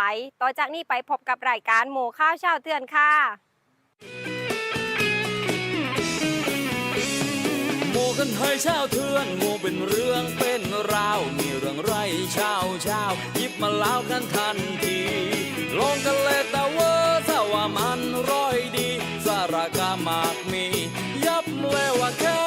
ไป ต่อจากนี้ไปพบกับรายการหมูข้าวเช้าเตือนค่ะโมกันให้เช้าเทือนโมเป็นเรื่องเป็นราว มีเรื่องไรเช้าเช้าหยิบมาเล่ากันทันทีลงกันเลยแต่เว่าถ้าว่ามันร้อยดี สารกามากมี ยับเลยว่าแค้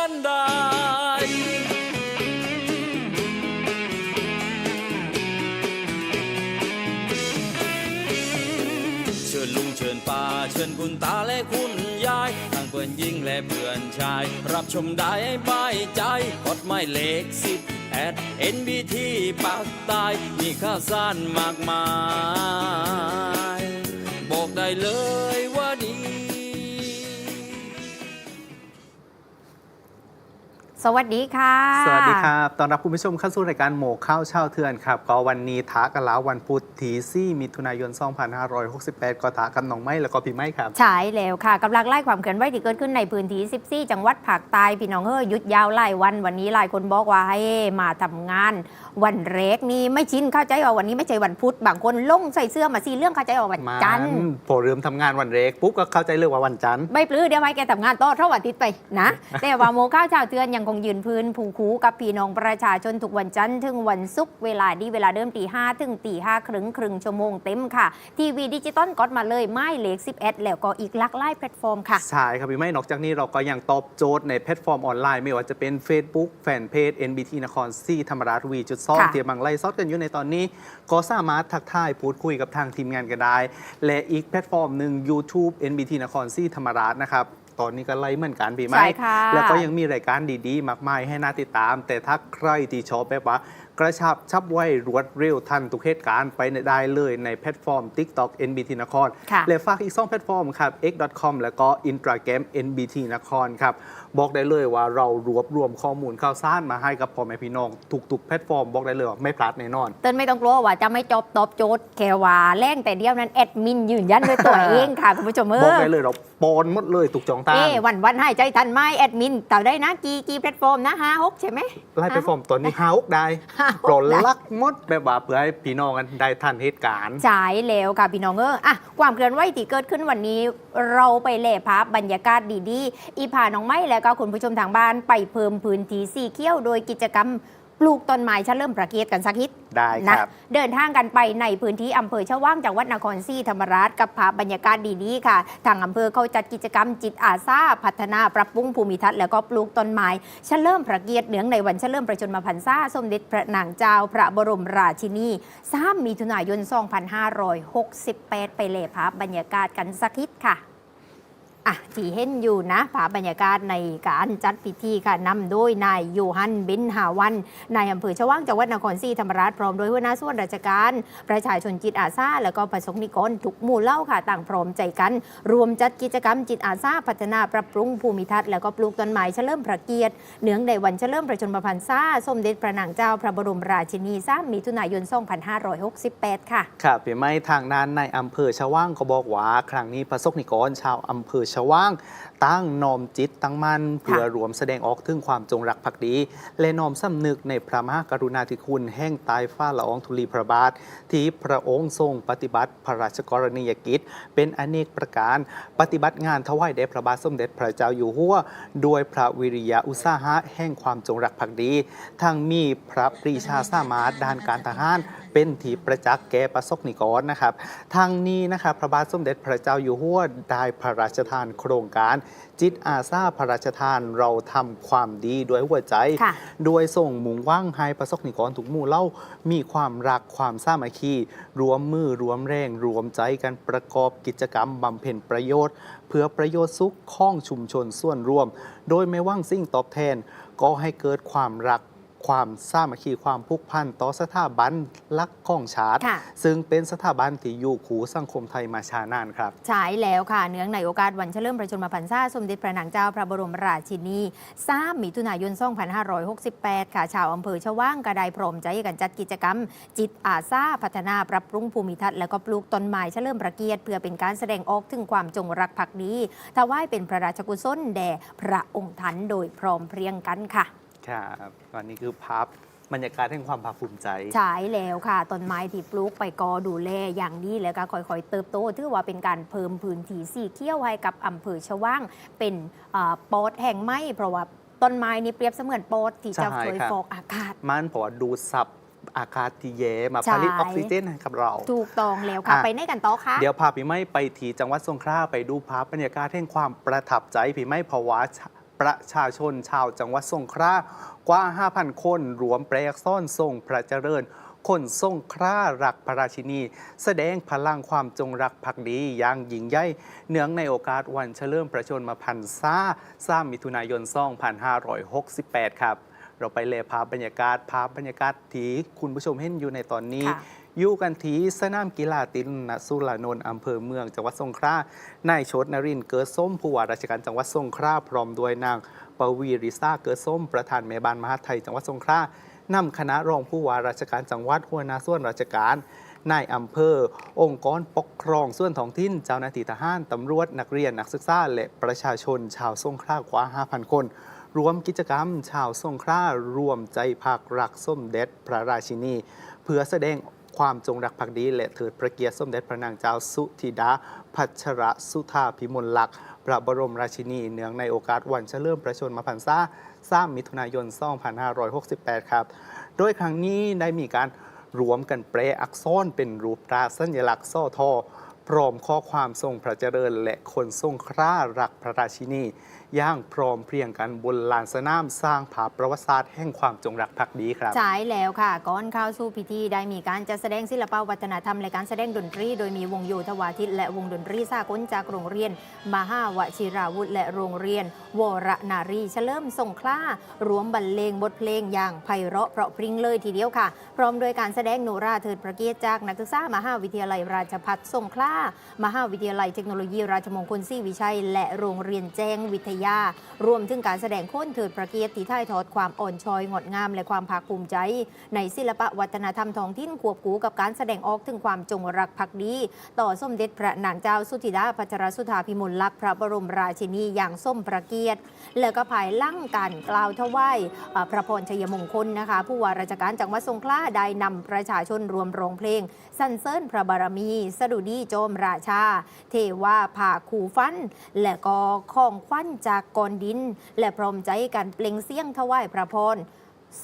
ป้าเชิญคุณตาและคุณยายทั้งเพื่อนหญิงและเพื่อนชาย รับชมได้บายใจกดไม่เล็กสิบแอดเอ็นบีทีปากตายมีข้าวสารมากมาย บอกได้เลยว่าดี สวัสดีค่ะ สวัสดีครับ ตอนรับคุณผู้ชมเข้าสู่รายการหมกข้าวเช่าเทือนครับ ก็วันนี้ท้ากันแล้ววันพุธที่ซี่มิถุนายน 2568 ก็ท้ากันน้องไม้แล้วก็พี่ไม้ครับฉายแล้วค่ะกำลังไล่ความเคลื่อนไหวที่เกิดขึ้นในพื้นที่14 จังหวัดภาคใต้พี่น้องเฮ้ยหยุดยาวหลายวันวันนี้หลายคนบอกว่าให้มาทำงาน วันแรกนี่ไม่ชินเข้าใจว่าวันนี้ไม่ใช่วันพุธบางคนลงใส่เสื้อมาสีเรื่องเข้าใจว่าวันมาจันทร์พอเริ่มทำงานวันเรกปุ๊บก็เข้าใจเลยว่าวันจันทร์ไม่ปลื้อเดี๋ยวให้แกทำงานต่อเท่าวันอาทิตย์ไปนะแต่ว่าโมข้าวชาวเตือนยังคงยืนพื้นผูคูกับพี่น้องประชาชนทุกวันจันทร์ถึงวันศุกร์เวลาดีเวลาเดิมตีห้าถึงตีห้าครึ่งครึ่งชั่วโมงเต็มค่ะ ทีวีดิจิตอลกดมาเลยไม่เล็ก11 แล้วก็อีกหลักไล่แพลตฟอร์มค่ะ ใช่ครับพี่ไม้นอกจากนี้เราก็ยังตอบโจทย์ในแพลตฟอร์มออนไลน์ ไม่ว่าจะเป็น Facebook แฟนเพจ NBT นครซีธรรมราชวีจุดซ่องค่ะเตียมบังไล่ซอดกันอยู่ในตอนนี้ ก็สามารถทักทายพูดคุยกับทางทีมงานกันได้ และอีกแพลตฟอร์มหนึ่ง YouTube NBT นครซีธรรมราชนะครับ ตอนนี้ก็ไล่เหมือนกันพี่ไม้ใช่ค่ะ แล้วก็ยังมีรายการดีๆ มากมายให้น่าติดตาม แต่ถ้าใครที่ชอบแบบว่ากระชับชับไวรวดเร็วทันทุกเหตุการณ์ไปได้เลยในแพลตฟอร์ม TikTok NBT นคร ค่ะ และฝากอีก2แพลตฟอร์มครับ x.com แล้วก็ Instagram NBT นครครับ บอกได้เลยว่าเรารวบรวมข้อมูลข่าวสารมาให้กับพ่อแม่พี่น้องทุกๆแพลตฟอร์มบอกได้เลยว่าไม่พลาดแน่นอน เติ้ลไม่ต้องกลัวว่าจะไม่จบตอบโจทย์แค่ว่าแรงแต่เดียวนั้นแอดมินยืนยันด้วยตัวเองค่ะคุณผู้ชมเอบอกอได้เลยเราปอนหมดเลยทุกจองตางเอ้วันวันให้ใจทันไหมแอดมินต่อได้นะกี่กี่แพลตฟอร์มนะห้าหกใช่ไหมไล่แพลตฟอร์มตัวนี้ฮาอกได้ห้าหโปรกได้ลักหมดแบบว่าเพื่อให้พี่น้องกันได้ทันเหตุการณ์จ่ายแล้วค่ะพี่น้องเอออะความเคลื่อนไหวที่เกิดขึ้นวันนี้ เราไปเล่ภาพบรรยากาศดีๆ อีพาน้องไม้แล้วก็คุณผู้ชมทางบ้านไปเพิ่มพื้นที่สีเขียวโดยกิจกรรมปลูกต้นไม้เฉลิมพระเกียรติกันสักนิดได้คนะรับเดินทางกันไปในพื้นที่อำเภอชะว่างจังหวัดนครศรีธรรมราชกับภาพบรรยากาศดีๆค่ะ ทางอำเภอเขาจัดกิจกรรมจิตอาสาพัฒนาปรับปรุงภูมิทัศน์แล้วก็ปลูกต้นไม้เฉลิมพระเกียรติเนื่องในวันเฉลิมพระชนมพรรษาสมเด็จพระนางเจ้าพระบรมราชินี3มิถุนายน 2568 ไปเลยภาพบรรยากาศกันสักนิดค่ะ อะที่เห็นอยู่นะภาพบรรยากาศในการจัดพิธีค่ะนำโดยนายโยฮันบินหาวันนายอำเภอชว่างจังหวัดนครศรีธรรมราชพร้อมโดยหัวหน้าส่วนราชการ ประชาชนจิตอาสาแล้วก็ประสงนิกรทุกหมู่เล่าค่ะต่างพร้อมใจกัน รวมจัดกิจกรรมจิตอาสาพัฒนาปรับปรุงภูมิทัศน์แล้วก็ปลูกต้นไม้เฉลิมพระเกียรติเนื่องในวันเฉลิมพระชนมพรรษาสมเด็จพระนางเจ้าพระบรมราชินี3มิถุนายน 2568 ค่ะครับพี่ไม่ทางนั้นในอำเภอชว่างก็บอกว่าครั้งนี้ประสบนิกรชาวอำเภอชว่างตั้งนอมจิตตั้งมั่นเพื่อรวมแสดงออกถึงความจงรักภักดี และน้อมสำนึกในพระมหากรุณาธิคุณแห่งใตายฟ้าละอองธุลีพระบาท ที่พระองค์ทรงปฏิบัติพระราชกรณียกิจ เป็นอเนกประการปฏิบัติงานถวายแด่พระบาทสมเด็จพระเจ้าอยู่หัวด้วยพระวิริยะอุตสาหะแห่งความจงรักภักดีทั้งมีพระปรีชาสามารถด้านการทหารเป็นที่ประจักษ์แก่ประสบนิกรนะครับทางนี้นะครับพระบาทสมเด็จพระเจ้าอยู่หัวได้พระราชทานโครงการจิตอาสาพระราชทานเราทำความดีด้วยหัวใจ ค่ะโดยส่งมุ่งหว่างให้ประสบนิกรทุกหมู่เล่ามีความรักความสามัคคีรวมมือรวมแรง รวมใจกันประกอบกิจกรรมบำเพ็ญประโยชน์ เพื่อประโยชน์สุขของชุมชนส่วนรวม โดยไม่หว่างสิ่งตอบแทน ก็ให้เกิดความรัก ความสามัคคีความผูกพันต่อสถาบันลักของชาติค่ะซึ่งเป็นสถาบันที่อยู่คู่สังคมไทยมาช้านานครับฉายแล้วค่ะ เนื่องในโอกาสวันเฉลิมพระชนมพรรษาสมเด็จพระนางเจ้าพระบรมราชินี3มิถุนายน 2568 ค่ะชาวอำเภอชะว่างกระไดพร้อมใจกันจัดกิจกรรม จิตอาสาพัฒนาปรับปรุงภูมิทัศน์และก็ปลูกต้นไม้เฉลิมพระเกียรติเพื่อเป็นการแสดงออกถึงความจงรักภักดีถวายเป็นพระราชกุศลแด่พระองค์ท่านโดยพร้อมเพรียงกันค่ะ ครับวันนี้คือภาพบรรยากาศแห่งความภาคภูมิใจ ใช่แล้วค่ะ ต้นไม้ที่ปลูกไปกอดูแลอย่างดีแล้วก็ค่อยๆ เติบโต ถือว่าเป็นการเพิ่มพื้นที่สีเขียวให้กับอำเภอชะว่าง เป็นเอ่อปอดแห่งไม้เพราะว่าต้นไม้นี่เปรียบเสมือนปอดที่จะใช่ช่วยครับฟอกอากาศ มันเพราะว่าดูดซับอากาศที่แย่มาใช่ผลิตออกซิเจนให้กับเรา ถูกต้องแล้วค่ะอะไปไหนกันต่อคะเดี๋ยวพาพี่ไม่ไปที่จังหวัดสงขลาไปดูภาพบรรยากาศแห่งความประทับใจพี่ไม่เพราะว่า ประชาชนชาวจังหวัดสงขลากว่า 5,000 คน รวมแปรอักษรทรงพระเจริญ คนทรงคร่ารักพระราชินี แสดงพลังความจงรักภักดีอย่างยิ่งใหญ่เนื่องในโอกาสวันเฉลิมพระชนมพรรษา3มิถุนายน 2568 ครับ เราไปเลยภาพบรรยากาศภาพบรรยากาศที่คุณผู้ชมเห็นอยู่ในตอนนี้ อยู่กันที่สนามกีฬาตินนสุรานนท์อำเภอเมืองจังหวัดสงขลานายชดนรินเกิดส้มผู้ว่าราชการจังหวัดสงขลาพร้อมด้วยนางปวีริซาเกิดส้มประธานแม่บ้านมหาไทยจังหวัดสงขลานำคณะรองผู้ว่าราชการจังหวัดหัวหน้าส่วนราชการนายอำเภอ องค์กรปกครองส่วนท้องถิ่น เจ้าหน้าที่ทหารตำรวจนักเรียนนักศึกษาและประชาชนชาวสงขลากว่า 5,000 คน รวมกิจกรรม ชาวสงขลารวมใจพักรักส้มเด็จพระราชินี เพื่อแสดง ความจงรักภักดีและเถิดพระเกียรติสมเด็จพระนางเจ้าสุธิดา พัชรสุธาพิมลลักษณ์พระบรมราชินีเนื่องในโอกาสวันเฉลิมพระชนมพรรษา3มิถุนายน 2568 ครับ โดยครั้งนี้ได้มีการรวมกันแปลอักษรเป็นรูปตราสัญลักษณ์ซ่อทอพร้อมข้อความทรงพระเจริญและคนทรงคร่ารักพระราชินี ย่างพร้อมเพรียงกันบนลานสนามสร้างภาพประวัติศาสตร์แห่งความจงรักภักดีครับ ใช่แล้วค่ะ ก่อนเข้าสู่พิธีได้มีการจัดแสดงศิลปวัฒนธรรมและการแสดงดนตรี โดยมีวงโยธวาทิต และวงดนตรีสากลจากโรงเรียน มหาวชิราวุธ และโรงเรียน วรนารีเฉลิมสงขลารวมบรรเลงบทเพลงอย่างไพเราะเพราะพริ้งเลยทีเดียวค่ะ พร้อมโดยการแสดงโนราเทิดพระเกียรติจากนักศึกษามหาวิทยาลัยราชภัฏสงขลามหาวิทยาลัยเทคโนโลยีราชมงคลศรีวิชัย และโรงเรียนแจ้งวิทยารวมถึงการแสดงค้นเถิดพระเกียรติท่ายทอดความอ่อนช้อยงดงาม และความภาคภูมิใจ ในศิลปะวัฒนธรรมท้องถิ่นควบคู่กับการแสดงออกถึงความจงรักภักดี ต่อสมเด็จพระนางเจ้าสุธิดาพัชรสุธาพิมลลักษณ์พระบรมราชินีอย่างส้มพระเกียรติ แล้วก็ภายลั่งการกล่าวถวายพระพรชัยมงคลนะคะ ผู้ว่าราชการจังหวัดสงขลาได้นำประชาชนรวมร้องเพลงสรรเสริญพระบารมี สดุดีโจมราชา เทวาผ่าคูฟัน และก็ของขวัญจากกอนดิน และพร้อมใจกันเปล่งเสียงถวายพระพร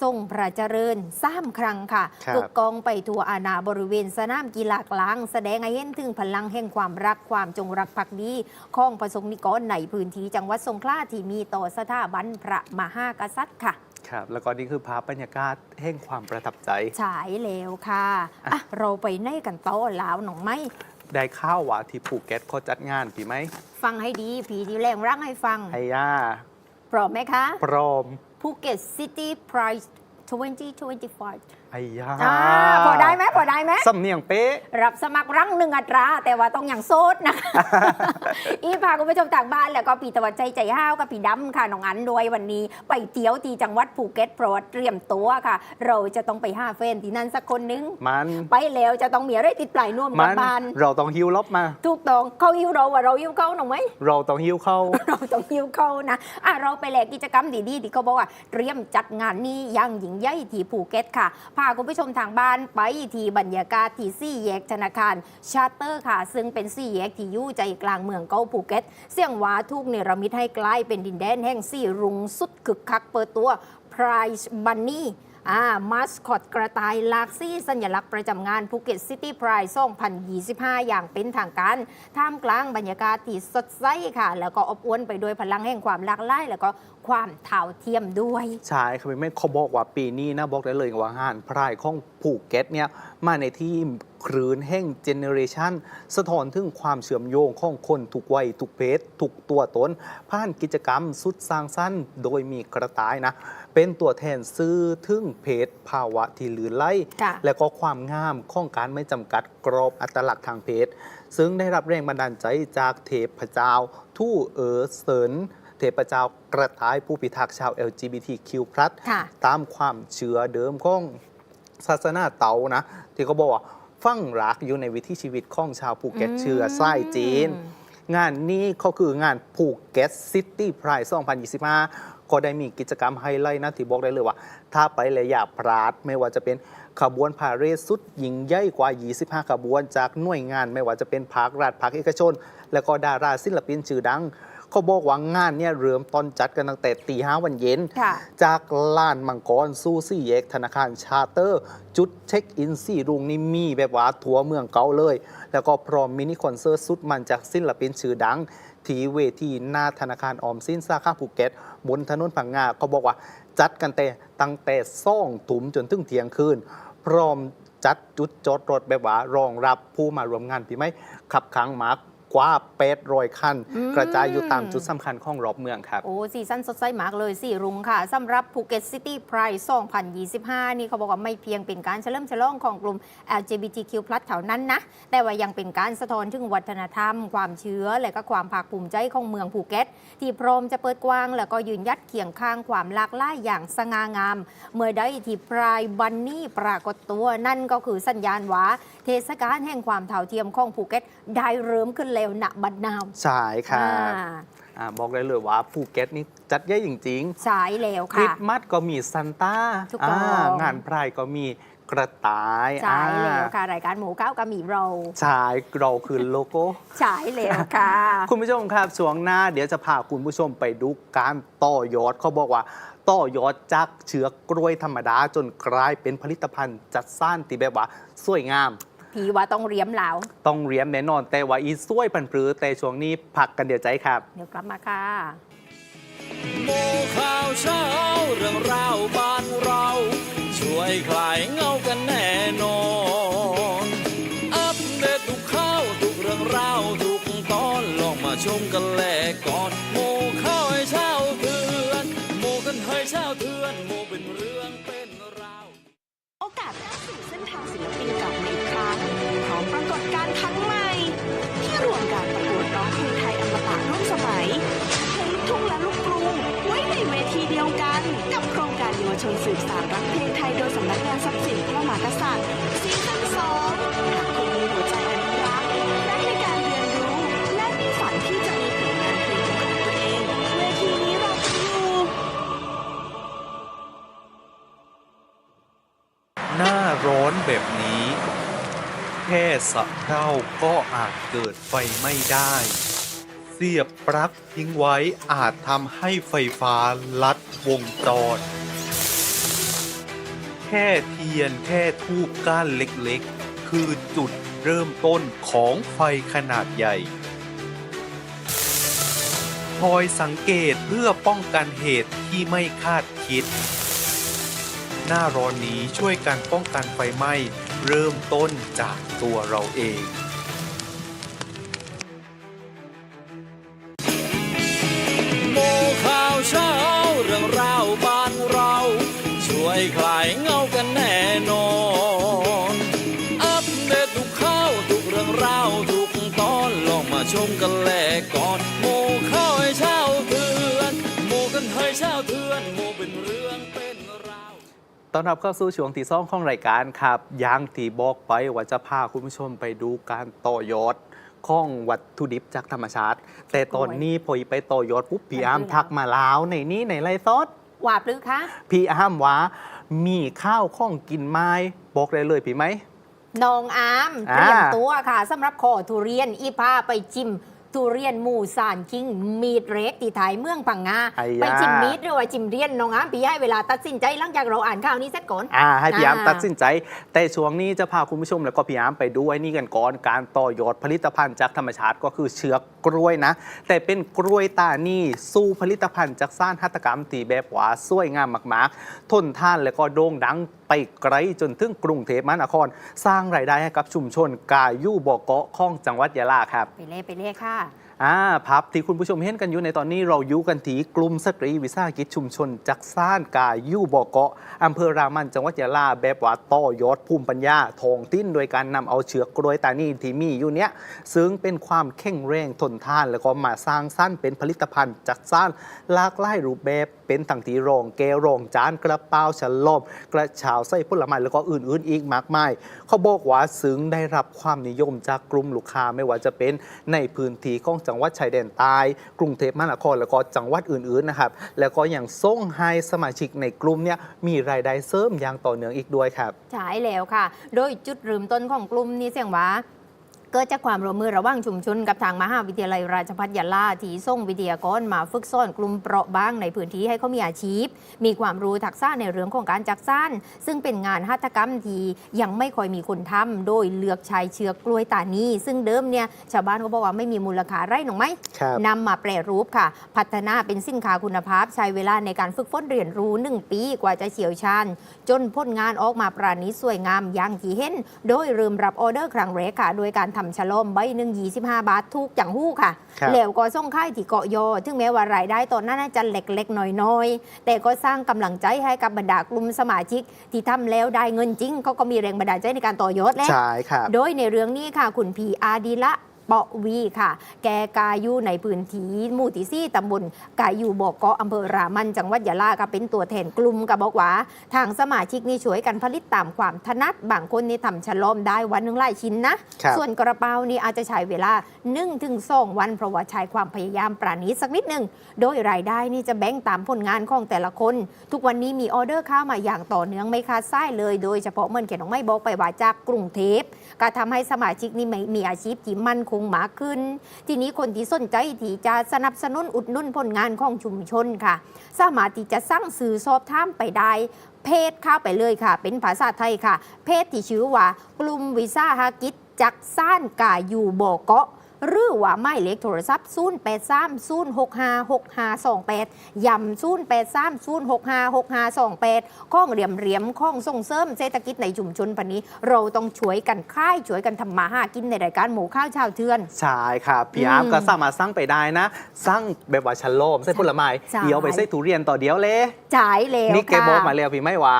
ทรงพระเจริญสามครั้งค่ะครับกึกกองไปทั่วอาณาบริเวณสนามกีฬากลาง แสดงให้เห็นถึงพลังแห่งความรักความจงรักภักดีของประสงค์นิกรในพื้นที่จังหวัดสงขลาที่มีต่อสถาบันพระมหากษัตริย์ค่ะ ครับ แล้วก็นี่คือภาพบรรยากาศแห่งความประทับใจ ฉายแล้วค่ะอะ เราไปในกันต่อลาวหนองไหม ได้ข้าวว่าที่ภูเก็ตเขาจัดงานปีไหมฟังให้ดี ผีที่แรงร่างให้ฟังไอ้ย่าพร้อมไหมคะ พร้อมภูเก็ตซิตี้ไพรส์2025 ไอ้ย่าอ่าพอได้ไหมพอได้ไหม สำเนียงเป๊ะ รับสมัครรั้งหนึ่งอัตรา แต่ว่าต้องอย่างโซดนะคะ อีพาคุณผู้ชมทางบ้านแล้วก็ปีตะวันใจใจห้าวกับพี่ดำค่ะน้องอันด้วยวันนี้ ไปเที่ยวที่จังหวัดภูเก็ตเพราะว่าเตรียมตัวค่ะ เราจะต้องไปห้าเฟนที่นั่นสักคนนึง มัน ไปแล้วจะต้องมีอะไรติดปลายนวมกมัลับบ้านเราต้องหิวลบมา ถูกต้องเขาหิวเราว่าเราหิวเขาหนองไหม เราต้องหิวเข้า เราต้องหิวเขานะอะเราไปแหลกกิจกรรมดีๆที่เขาบอกว่าเตรียมจัดงานนี้อยังหญิงใหญ่ที่ภูเก็ตค่ะ พพาคุณผู้ชมทางบ้านไปที่บรรยากาศที่สี่แยกธนาคารชาร์เตอร์ค่ะ ซึ่งเป็นสี่แยกที่อยู่ใจกลางเมืองเกาภูเก็ต เสี่ยงหวาทุกเนรมิตให้กลายเป็นดินแดนแห่งสี่รุงสุดคึกคักเปิดตัว Prize Bunny อ่ามาสคอตกระต่ายลากสีสัญลักษณ์ประจำงานภูเก็ตซิตี้ไพรส์2025 อย่างเป็นทางการ ท่ามกลางบรรยากาศที่สดใสค่ะ แล้วก็อบอวลไปด้วยพลังแห่งความหลากหลายแล้วก็ ความเท่าเทียมด้วยใช่ครับไม่เขาบอกว่าปีนี้นะบอกได้เลยว่าหานพรายของภูเก็ตเนี่ยมาในที่ครืนแห่งเจเนอเรชันสะท้อนถึงความเชื่อมโยงของคนทุกวัยทุกเพศทุกตัวตนผ่านกิจกรรมสุดสร้างสั้นโดยมีกระต่ายนะ เป็นตัวแทนซื้อถึงเพศภาวะที่ลือไล่ค่ะและก็ความงามของการไม่จำกัดกรอบอัตลักษณ์ทางเพศ ซึ่งได้รับแรงบันดาลใจจากเทพเจ้า ทู่เอ๋อเซิน เทพเจ้ากระต่ายผู้พิทักษ์ชาว LGBTQ+ ค่ะตามความเชื่อเดิมของศาสนาเตานะ ที่เขาบอกว่าฟังรักอยู่ในวิถีชีวิตของชาวภูเก็ตอืมเชื้อสายจีน งานนี้เขาคืองานภูเก็ตซิตี้ไพรส์2025 ก็ได้มีกิจกรรมไฮไลท์นะ ที่บอกได้เลยว่า ถ้าไปเลยอย่าพลาดไม่ว่าจะเป็นขบวนพาเหรดสุดยิ่งใหญ่กว่า 25 ขบวนจากหน่วยงาน ไม่ว่าจะเป็นภาครัฐภาคเอกชน แล้วก็ดาราศิลปินชื่อดัง เขาบอกว่างานเนี่ยเริ่มต้นจัดกันตั้งแต่ตีห้าวันเย็นค่ะจากลานมังกรสู้ซี่แยกธนาคารชาร์เตอร์ จุดเช็คอินสี่รุงนี่มีแบบว่าทัวร์เมืองเก่าเลย แล้วก็พร้อมมินิคอนเสิร์ตสุดมันจากศิลปินชื่อดังที่เวทีหน้าธนาคารออมสินสาขาภูเก็ตบนถนนพังงาเขาบอกว่าจัดกันแต่ตั้งแต่ซ่องถุมจนถึงเที่ยงคืน พร้อมจัดจุดจอดรถแบบว่ารองรับผู้มาร่วมงานพี่ไหมขับขังหมาก กว่าเป็ดรอยคันอืมกระจายอยู่ตามจุดสำคัญของรอบเมืองครับ โอ้ซีซั่นสดใสมากเลยสี่รุงค่ะสำหรับภูเก็ตซิตี้ไพร์2025 นี่เขาบอกว่าไม่เพียงเป็นการเฉลิมฉลองของกลุ่ม LGBTQ+ เท่านั้นนะ แต่ว่ายังเป็นการสะท้อนถึงวัฒนธรรม ความเชื้อ และก็ความภาคภูมิใจของเมืองภูเก็ต ที่พร้อมจะเปิดกว้าง แล้วก็ยืนยัดเคียงข้างความหลากหลายอย่างสง่างาม เมื่อได้ที่พรายบันนี่ปรากฏตัวนั่นก็คือสัญญาณว่า เทศกาลแห่งความเท่าเทียมของภูเก็ตได้เริ่มขึ้นแล้วณบัดนาวใช่ครับอ่าอ่าบอกได้เลยว่าภูเก็ตนี่จัดใหญ่จริงสายแล้วๆคริค่ะสต์มาสก็มีซันต้าถูกต้องงานไพรก็มีกระต่ายใช่แล้วอ่าค่ะ รายการหมูก้าวกะหมี่เราใช่เราคือโลโก้ใช่แล้วค่ะ คุณผู้ชมครับช่วงหน้าเดี๋ยวจะพาคุณผู้ชมไปดูการต่อยอดเขาบอกว่า ต่อยอดจากเชื้อกล้วยธรรมดาจนกลายเป็นผลิตภัณฑ์จัดสร้างที่แบบว่า สวยงาม ผีว่าต้องเรียมเหลาต้องเรียมแน่นอน แต่ว่าอีสวยพันปรือแต่ช่วงนี้พักกันเดี๋ยวใจครับ เดี๋ยวกลับมาค่ะโมข่าวเช้าเรื่องราวบ้านเรา ช่วยคลายเหงากันแน่นอน อัปเดตทุกข่าวทุกเรื่องราวทุกตอนลองมาชมกันแลกก่อนโมข่าวให้เช้าเตือนโมกันให้เช้าเตือนโมเป็นะเพร่าก็อาจเกิดไฟไม่ได้ เสียบปลั๊กทิ้งไว้อาจทำให้ไฟฟ้าลัดวงจร แค่เทียนแค่ทูบก้านเล็กๆ คือจุดเริ่มต้นของไฟขนาดใหญ่คอยสังเกตเพื่อป้องกันเหตุที่ไม่คาดคิด หน้าร้อนนี้ช่วยกันป้องกันไฟไหม้ เริ่มต้นจากตัวเราเอง ต้อนรับเข้าสู่ช่วงที่สองของรายการครับอย่างที่บอกไปว่าจะพาคุณผู้ชมไปดูการต่อยอดของวัตถุดิบจากธรรมชาติ แต่ตอนนี้พอไปต่อยอดปุ๊บพี่อาร์มทักมาแล้วในนี้ในไรซอสวาบหรือคะพี่อาร์มว่ามีข้าวข้องกินไม้บอกเลยเลยพี่ไหมน้องอามอ่าเตรียมตัวค่ะสำหรับคอทุเรียนอีพาไปจิม ทุเรียนหมูสานคิง มีดเรกที่ไทยเมืองพังงาไอ้ยา ไปจิมมีดหรือว่าจิมเรียนน้องอามพี่ให้เวลาตัดสินใจหลังจากเราอ่านข่าวนี้เสร็จก่อน อ่าให้พี่อาร์มอ่า ตัดสินใจ แต่ช่วงนี้จะพาคุณผู้ชมแล้วก็พี่อาร์มไปดูไอ้นี่กันก่อนการต่อยอดผลิตภัณฑ์จากธรรมชาติก็คือเชือกกล้วยนะ แต่เป็นกล้วยตานี่สู้ผลิตภัณฑ์จากสร้างหัตถกรรมตีแบบว่าสวยงามมากๆ ทนท่านแล้วก็โด่งดังไปไกลจนถึงกรุงเทพมหานคร สร้างรายได้ให้กับชุมชนกายู่บ่อเกาะข้องจังหวัดยะลาครับ ไปเล่ไปเล่ค่ะ อ่าพับที่คุณผู้ชมเห็นกันอยู่ในตอนนี้เราอยู่กันที่กลุ่มสตรีวิสาหกิจชุมชน จักซ่านกายู่บ่อเกาะอำเภอรามันจังหวัดยะลาแบบว่าต่อยอดภูมิปัญญาทองติ้นโดยการนำเอาเชือกกล้วยตานีที่มีอยู่เนี้ยซึ่งเป็นความแข็งแรงทนทานแล้วก็มาสร้างสรรค์เป็นผลิตภัณฑ์จักซ่านหลากหลายรูปแบบ เป็นทั้งที่รองแก้วรองจานกระเป๋าฉลอมกระช้าไส้ผลไม้แล้วก็อื่นๆ อีกมากมายเขาบอกว่าซึ่งได้รับความนิยมจากกลุ่มลูกค้าไม่ว่าจะเป็นในพื้นที่ของจังหวัดชายแดนใต้กรุงเทพมหานครแล้วก็จังหวัดอื่นๆนะครับแล้วก็อยังส่งให้สมาชิกในกลุ่มเนี่ยมีรายได้เสริมอย่างต่อเนื่องอีกด้วยครับใช่แล้วค่ะ โดยจุดเริ่มต้นของกลุ่มนี้เสียงว่า เกิดจากความร่วมมือระหว่างชุมชนกับทางมหาวิทยาลัยราชภัฏยะลาที่ส่งวิทยากรมาฝึกสอนกลุ่มเปราะบางในพื้นที่ให้เขามีอาชีพ มีความรู้ทักษะในเรื่องของการจักสานซึ่งเป็นงานหัตถกรรมที่ยังไม่ค่อยมีคนทำโดยเลือกใช้เชือกกล้วยตานีซึ่งเดิมเนี่ยชาวบ้านเขาบอกว่าไม่มีมูลค่าไร่หนองไหมครับนำมาแปรรูปค่ะ พัฒนาเป็นสินค้าคุณภาพ ใช้เวลาในการฝึกฝนเรียนรู้1ปีกว่าจะเฉียวชาญจนพ้นงานออกมาปราณีตสวยงามอย่างที่เห็น โดยเริ่มรับออเดอร์ครั้งแรกค่ะโดยการทำฉลอมใบหนึ่ง25 บาททุกอย่างหู้ค่ะครับแล้วก็ส่งค่ายที่เกาะยอถึงแม้ว่ารายได้ตอนนั้นน่าจะเล็กๆน้อยๆ แต่ก็สร้างกำลังใจให้กับบรรดากลุ่มสมาชิก ที่ทำแล้วได้เงินจริงเขาก็มีแรงบันดาลใจในการต่อยอดแล้วใช่ครับโดยในเรื่องนี้ค่ะคุณพีอาดีละ เปาะวีค่ะ แกกาอยู่ในพื้นที่หมู่ที่ซี่ตำบลกาอยู่บอกเกาะอำเภอรามันจังหวัดยะลาก็เป็นตัวแทนกลุ่มก็บอกว่า ทางสมาชิกนี่ช่วยกันผลิตตามความถนัดบางคนนี่ทำฉลอมได้วันหนึ่งหลายชิ้นนะ ครับ ส่วนกระเป๋านี่อาจจะใช้เวลา1ถึง2วันเพราะว่าใช้ความพยายามปราณีตสักนิดหนึ่ง โดยรายได้นี่จะแบ่งตามผลงานของแต่ละคน ทุกวันนี้มีออเดอร์เข้ามาอย่างต่อเนื่องไม่ขาดสายเลย โดยเฉพาะเหมื่อนเขียนน้องไม่บอกไปว่าจากกรุงเทพก็ทำให้สมาชิกนี่มีมีอาชีพที่มั่นคงมาขึ้น ทีนี้คนที่สนใจที่จะสนับสนุนอุดหนุนผลงานของชุมชนค่ะ สามารถที่จะสร้างสื่อสอบถามไปได้เพจเข้าไปเลยค่ะ เป็นภาษาไทยค่ะ เพจที่ชื่อว่ากลุ่มวิสาหกิจจักซ่างกาอยู่บ่อเกาะ หรือว่าหมายเลขโทรศัพท์0 8 3 0 6 5 6 5 2 8ย้ำ0 8 3 0 6 5 6 5 2 8ข้องเหลี่ยมเหลี่ยมข้องส่งเสริมเศรษฐกิจในชุมชนพันนี้ เราต้องช่วยกันค่ายช่วยกันทำมาหากินในรายการหมูข้าวชาวเทือน ใช่ครับพี่อาร์มอืมก็สามารถสร้างไปได้นะ สร้างแบบว่าชันโลมไส้ผลไม้ใช่ เดี๋ยวไปไส้ทุเรียนต่อเดียวเลยจ่ายแล้วนี่แกค่ะ บอกมาแล้วพี่ไม่ว่า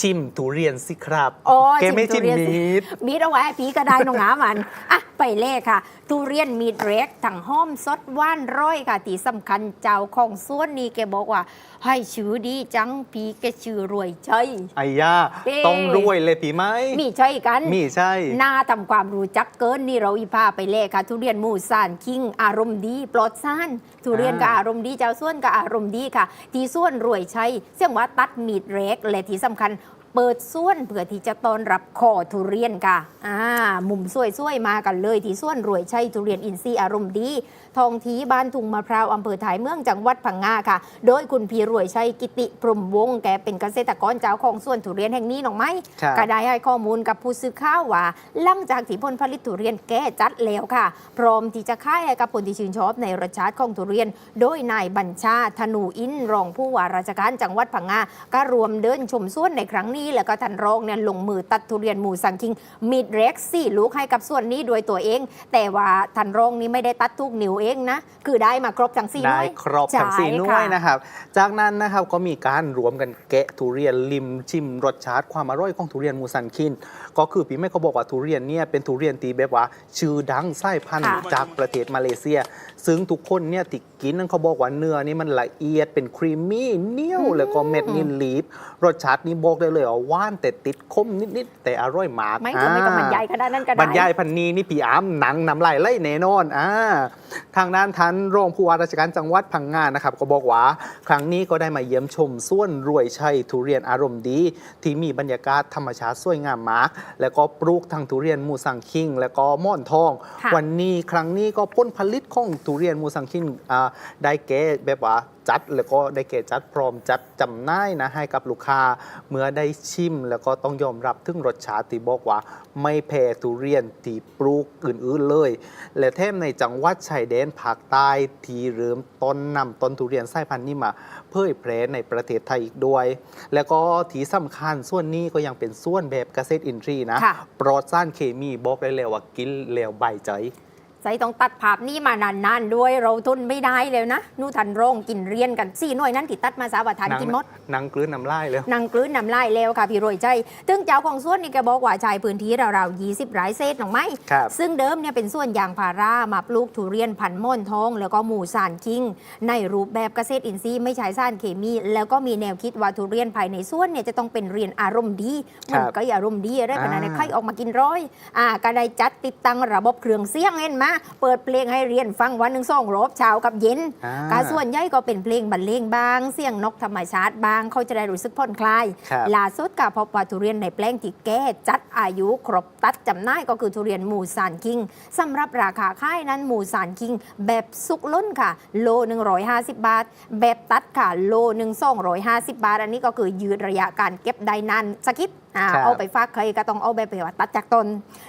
ชิมทุเรียนสิครับอ๋อแกไม่ชิชิมมทุเรียนสินิดมีดเอาไว้ให้พีก็ได้น้องหามัน อะ ไปเลขค่ะ ทุเรียนมีดเร็กถังห้อมสดว่านร้อยค่ะ ที่สำคัญเจ้าของสวนนี่แกบอกว่า ให้ชื่อดีจังพีแกชื่อรวยใจ ไอ้ย่าเอ๊ะต้องรวยเลยพี่ไหมมีใช่กัน มีใช่ หน้าทำความรู้จักเกินนี่เราอีพาไปเลขค่ะ ทุเรียนหมูสานคิงอารมณ์ดีปลอดซ่านทุเรียนก็อ่า อารมณ์ดีเจ้าส่วนก็อารมณ์ดีค่ะ ที่ส่วนรวยใช้เสียงว่าตัดมีดเร็กและที่สำคัญ เปิดส่วนเพื่อที่จะต้อนรับคอทุเรียนค่ะอ่ามุมสวยๆมากันเลยที่ส่วนรวยใช่ทุเรียนอินทรีย์อารมณ์ดี ทองทีบ้านทุงมะพร้าวอำเภอถ่ายเมืองจังหวัดพังงาค่ะ โดยคุณพีรวยชัยกิติพรหมวงศ์แกเป็นเกษตรกรเจ้าของสวนทุเรียนแห่งนี้หนองไหมครับก็ได้ให้ข้อมูลกับผู้สื่อข่าวว่าหลังจากที่ผลผลิตทุเรียนแก้จัดแล้วค่ะ พร้อมที่จะค่ายให้กับคนที่ชื่นชอบในรสชาติของทุเรียน โดยนายบัญชาธนูอินรองผู้ว่าราชการจังหวัดพังงาก็รวมเดินชมสวนในครั้งนี้แล้วก็ท่านรองเนี่ยลงมือตัดทุเรียนหมูสังคิงมิดเร็กสี่ลูกให้กับส่วนนี้โดยตัวเอง แต่ว่าท่านรองนี้ไม่ได้ตัดทุกนิ้วเองนะ คือได้มาครบทั้งสี่หได้น่วยครบทั้งสี่ใช่หน่วยค่ะนะครับ จากนั้นนะครับก็มีการรวมกันแกะทุเรียนลิมชิมรสชาติความอร่อยของทุเรียนมูซันคิน ก็คือพี่แม่เขาบอกว่าทุเรียนเนี่ยเป็นทุเรียนตีแบบว่า ชื่อดังไส้พันธุ์ค่ะจากประเทศมาเลเซีย ซึ่งทุกคนเนี่ยที่กินนั้นเขาบอกว่าเนื้อนี่มันละเอียดเป็นครีมมี่เหนียวแล้วก็เม็ดนินลีฟรสชาตินี้บอกได้เลยว่าหวานแต่ติดคมนิดๆแต่อร่อยมากไม่ต้องไม่ต้องบรรยายขนาดนั้นก็ได้บรรยายพันนีนี่พี่อ้ำหนังนำลายไล่แน่นอนอ่าทางด้านท่านรองผู้ว่าราชการจังหวัดพังงานะครับ ก็บอกว่าครั้งนี้ก็ได้มาเยี่ยมชมส่วนรวยชัยทุเรียนอารมณ์ดี ที่มีบรรยากาศธรรมชาติสวยงามมาก แล้วก็ปลูกทางทุเรียนมูสังคิง แล้วก็ม่อนทองค่ะวันนี้ครั้งนี้ก็พ้นผลิตของทุเรียนมูสังคิงอ่าได้แก่แบบว่าจัด แล้วก็ได้แก่จัดพร้อมจัดจำหน่ายนะให้กับลูกค้าเมื่อได้ชิม แล้วก็ต้องยอมรับถึงรสชาติที่บอกว่า ไม่แพ้ทุเรียนที่ปลูกอื่นๆเลย และแถมในจังหวัดชายแดนภาคใต้ที่เริ่มต้นนำต้นทุเรียนสายพันธุ์นี้มาเผยแพร่ในประเทศไทยอีกด้วย แล้วก็ที่สำคัญส่วนนี้ก็ยังเป็นส่วนแบบเกษตรอินทรีย์นะะปลอดสารเคมีบอกได้เลยว่ากินแล้วใบใจ ใจต้องตัดภาพนี้มานานๆ ด้วยเราทนไม่ได้แล้วนะ นู่ทันโรงกินเรียนกันสี่หน่วยนั้นติดตัดมาสาวทานกินหมดนางกลืนน้ำลายเลยนางกลืนน้ำลายแล้วค่ะพี่รวยใจตึงเจ้าของสวนนี่แกบอกว่าชายพื้นที่ราวๆ20ไร่เศษหนองไม้ครับซึ่งเดิมเนี่ยเป็นส่วนยางพารามาปลูกทุเรียนพันธุ์ม่อนทอง แล้วก็หมูสานคิง ในรูปแบบเกษตรอินทรีย์ไม่ใช้สารเคมี แล้วก็มีแนวคิดว่าทุเรียนภายในสวนเนี่ยจะต้องเป็นเรียนอารมณ์ดีมันก็อารมณ์ดีอะไรขนาดนั้นอ่าใครออกมากินร้อยอ่าก็ได้จัดติดตั้งระบบเครื่องเสียงเห็นไหมเปิดเพลงให้เรียนฟังวันหนึ่งสองรอบเช้ากับเย็นอ่ากาส่วนใหญ่ก็เป็นเพลงบรรเลงบาง เสียงนกธรรมชาติบาง เขาจะได้รู้สึกผ่อนคลายครับล่าสุดกาพบว่าทุเรียนในแปลงที่แก้จัดอายุครบตัดจำหน่ายก็คือทุเรียนหมูสานคิงสำหรับราคาค่ายนั้นหมูสานคิง แบบสุกล้นค่ะ โล 150 บาท แบบตัดค่ะ โลหนึ่ง250บาท อันนี้ก็คือยืดระยะการเก็บได้นานสักคิด อ่าครับ เอาไปฝากใครก็ต้องเอาแบบไปว่าตัดจากต้น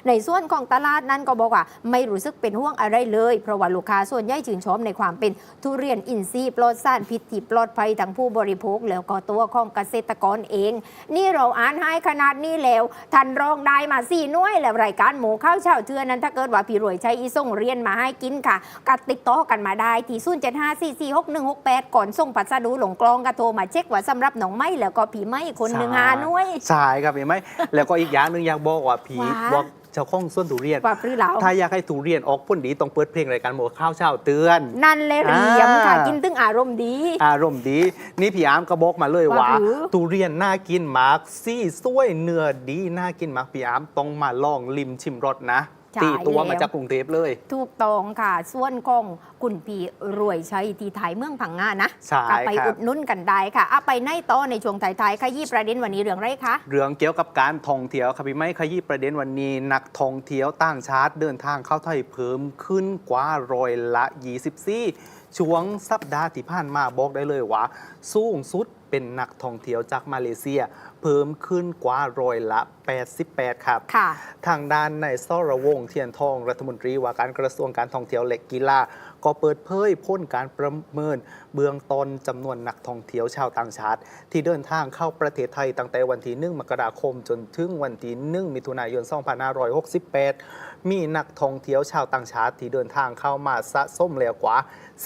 ในส่วนของตลาดนั้นก็บอกว่า ไม่รู้สึกเป็นห่วงอะไรเลย เพราะว่าลูกค้าส่วนใหญ่ชื่นชมในความเป็นทุเรียนอินทรีย์ปลอดสารพิษที่ปลอดภัยทั้งผู้บริโภค แล้วก็ตัวของเกษตรกรเอง นี่เราอ่านให้ขนาดนี้แล้วทันรองได้มาสี่หน้วยแล้วรายการหมูข้าวเช้าเทือนนั้นถ้าเกิดว่าพี่รวยใช้อีส่งเรียนมาให้กินค่ะก็ติดต่อกันมาได้ที่0 7 5 4 4 6 1 6 8ก่อนส่งพัสดุหลงกลองก็โทรมาเช็คว่าสำหรับหนองไม้แล้วก็ผีไม้คนหนึ่งหาหน้วยใช่ครับเห็นไหมแล้วก็อีกอย่างหนึ่งอยากบอกว่าผีว่า บอกเจ้าของสวนทุเรียน ว่าพรือเหลาถ้าอยากให้ทุเรียนออกผลดีต้องเปิดเพลงรายการหมูข้าวเช้าเตือน นั่นเลยเรียมค่ะ อ่ากิ กินตึงอารมณ์ดี อารมณ์ดี นี่พี่อาร์มก็บอกมาเลยว่าว่าหรือทุเรียนน่ากินมากซี่สวยเนื้อดีน่ากินมากพี่อาร์มต้องมาลองลิมชิมรสนะใช่ ตีตัวแล้วมาจากกรุงเทพเลย ถูกต้องค่ะ ส่วนของคุณปีรวยชัยที่ไทยเมืองพังงานะใช่ก็ไปครับอุดหนุนกันได้ค่ะเอาไปในต่อในช่วงท้ายๆขยี้ประเด็นวันนี้เรื่องไรคะ เรื่องเกี่ยวกับการท่องเที่ยวครับพี่ไม่ขยี้ประเด็นวันนี้ นักท่องเที่ยวต่างชาติเดินทางเข้าไทยเพิ่มขึ้นกว่าร้อยละ 24 ช่วงสัปดาห์ที่ผ่านมาบอกได้เลยว่าสูงสุดเป็นนักท่องเที่ยวจากมาเลเซีย เพิ่มขึ้นกว่าร้อยละ 88 ครับค่ะทางด้านในายสรวงศ์เทียนทองรัฐมนตรีว่าการกระทรวงการท่องเที่ยวและกีฬาก็เปิดเผยพ้นการประเมินเบื้องต้นจำนวนนักท่องเที่ยวชาวต่างชาติ ที่เดินทางเข้าประเทศไทยตั้งแต่วันที่ 1 มกราคมจนถึงวันที่ 1 มิถุนายน 2568 มีนักท่องเที่ยวชาวต่างชาติที่เดินทางเข้ามาสะสมแล้วกว่า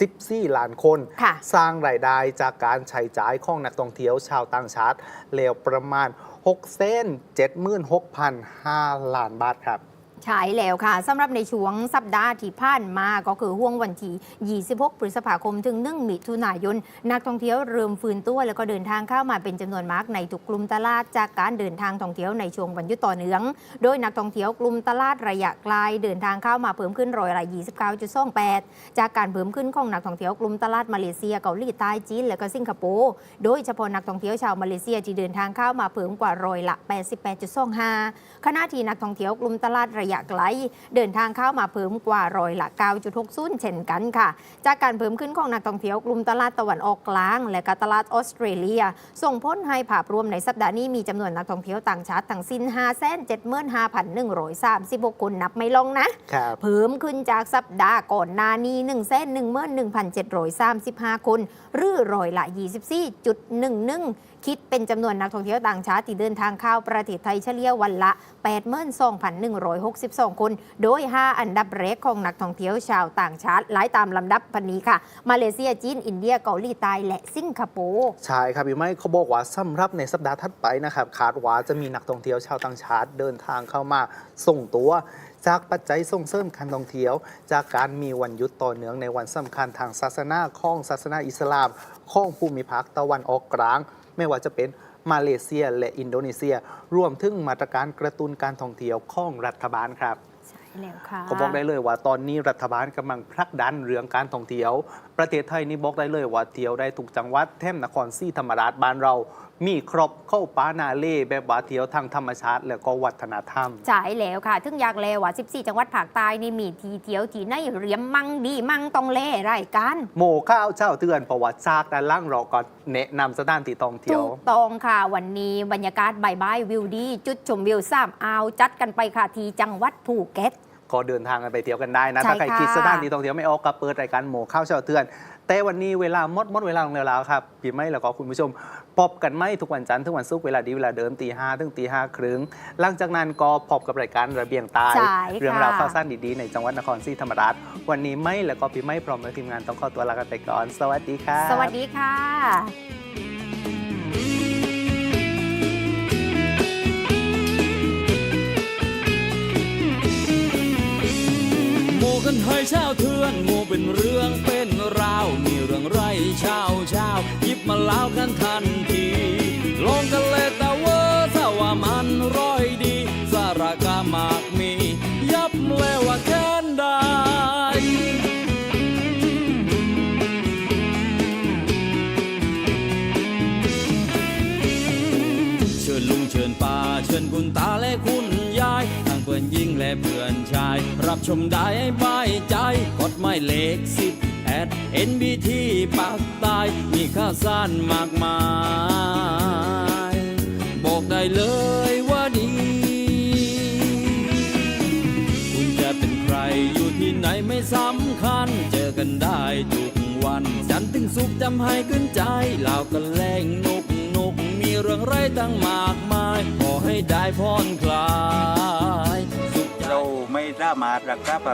14 ล้านคนค่ะสร้างรายได้จากการใช้จ่ายของนักท่องเที่ยวชาวต่างชาติแล้วประมาณ6เส้น76,500ล้านบาทครับ ใช่แล้วค่ะสำหรับในช่วงสัปดาห์ที่ผ่านมาก็คือห่วงวันที่26 พฤษภาคมถึง 1 มิถุนายน นักท่องเที่ยวเริ่มฟื้นตัว แล้วก็เดินทางเข้ามาเป็นจำนวนมากในทุกกลุ่มตลาดจากการเดินทางท่องเที่ยวในช่วงวันหยุดต่อเนื่อง โดยนักท่องเที่ยวกลุ่มตลาดระยะไกลเดินทางเข้ามาเพิ่มขึ้นร้อยละ29.28 จากการเพิ่มขึ้นของนักท่องเที่ยวกลุ่มตลาดมาเลเซียเกาหลีใต้จีนและก็สิงคโปร์โดยเฉพาะนักท่องเที่ยวชาวมาเลเซียที่เดินทางเข้ามาเพิ่มกว่าร้อยละ88.25ขณะที่นักท่องเที่ยวกลุ่มตลาดระยะไกล เดินทางเข้ามาเพิ่มกว่าร้อยละ9.60เช่นกันค่ะ จากการเพิ่มขึ้นของนักท่องเที่ยวกลุ่มตลาดตะวันออกกลาง และก็ตลาดออสเตรเลีย ส่งผลให้ภาพรวมในสัปดาห์นี้มีจำนวนนักท่องเที่ยวต่างชาติทั้งสิ้น 575,136คนนับไม่ลงนะครับเพิ่มขึ้นจากสัปดาห์ก่อนหน้านี้1 1 1 1,735คนหรือร้อยละ 24.11 คิดเป็นจำนวนนักท่องเที่ยวต่างชาติที่เดินทางเข้าประเทศไทยเฉลี่ยวันละ82,162 คน โดย 5 อันดับแรกของนักท่องเที่ยวชาวต่างชาติหลายตามลำดับพันนี้ค่ะ มาเลเซียจีน อินเดียเกาหลีใต้และสิงคโปร์ใช่ครับพี่ไม่เขาบอกว่าสำหรับในสัปดาห์ถัดไปนะครับคาดว่าจะมีนักท่องเที่ยวชาวต่างชาติเดินทางเข้ามาส่งตัวจากปัจจัยส่งเสริมการท่องเที่ยว จากการมีวันหยุดต่อเนื่องในวันสำคัญทางศาสนาของศาสนาอิสลามของภูมิภาคตะวันออกกลาง ไม่ว่าจะเป็นมาเลเซียและอินโดนีเซีย รวมถึงมาตรการกระตุ้นการท่องเที่ยวของรัฐบาลครับใช่แล้วค่ะก็บอกได้เลยว่าตอนนี้รัฐบาลกำลังผลักดันเรื่องการท่องเที่ยว ประเทศไทยนี่บอกได้เลยว่าเที่ยวได้ทุกจังหวัดแถมนครศรีธรรมราชบ้านเรา มีครบเข้าป้านาเล่แบบว่าเที่ยวทางธรรมชาติ แล้วก็วัฒนธรรม ใช่แล้วค่ะถึงอยากเลว่า14 จังหวัดภาคใต้นี่มีทีเที่ยวที่ในเรียมมั่งดีมั่งต้องเล่รายการโมข้าวเจ้าเตือนประวัติศาสตร์ด้านล่างเราก็แนะนำสถานที่ท่องเที่ยวถูกต้องค่ะ วันนี้บรรยากาศบายบายวิวดี จุดชมวิวสามอาวจัดกันไปค่ะที่จังหวัดภูเก็ตก็เดินทางกันไปเที่ยวกันได้นะใช่ถ้าใครค่ะคิดสถานที่ท่องเที่ยวไม่ออกก็เปิดรายการโมข้าวเช้าเตือน แต่วันนี้เวลาหมดหมดเวลาลงแล้วครับพี่ไม่แล้วก็คุณผู้ชมพบกันไหมทุกวันจันทร์ทุกวันศุกร์เวลาดีเวลาเดิมตีห้าถึงตีห้าครึ่งหลังจากนั้นก็พบกับรายการระเบียงใตาย ใช่ค่ะ เรื่องราวข่าวสารดีๆในจังหวัดนครศรีธรรมราชวันนี้ไม่แล้วก็พี่ไม่พร้อมด้วยทีมงานต้องขอตัวลากันไปก่อน สวัสดีครับ สวัสดีค่ะู่กันเฮยเช้าเทือนหมู่เป็นเรื่องเป็นราวมีเรื่องไรเช้าเช้ายิบมาเล่ากันทันทีลงกันเลยแต่เวอร์ถ้าว่ามันร้อยดี สารกามากมี ยับเลยว่าแค้นได้เชิญลุงเชิญป่าเชิญคุณตาและคุณ อนยิงและเพื่อนชาย รับชมได้บายใจกดไม่เลขสิบแอด NBT ปากตาย มีข่าวสารมากมาย บอกได้เลยว่าดี คุณจะเป็นใครอยู่ที่ไหนไม่สำคัญ เจอกันได้ทุกวัน จันทร์ถึงสุขจำให้ขึ้นใจลาวกันแรงนก เรื่องไรตั้งมากมาย ขอให้ได้ผ่อนคลาย เราไม่สามารถรักษาแบบ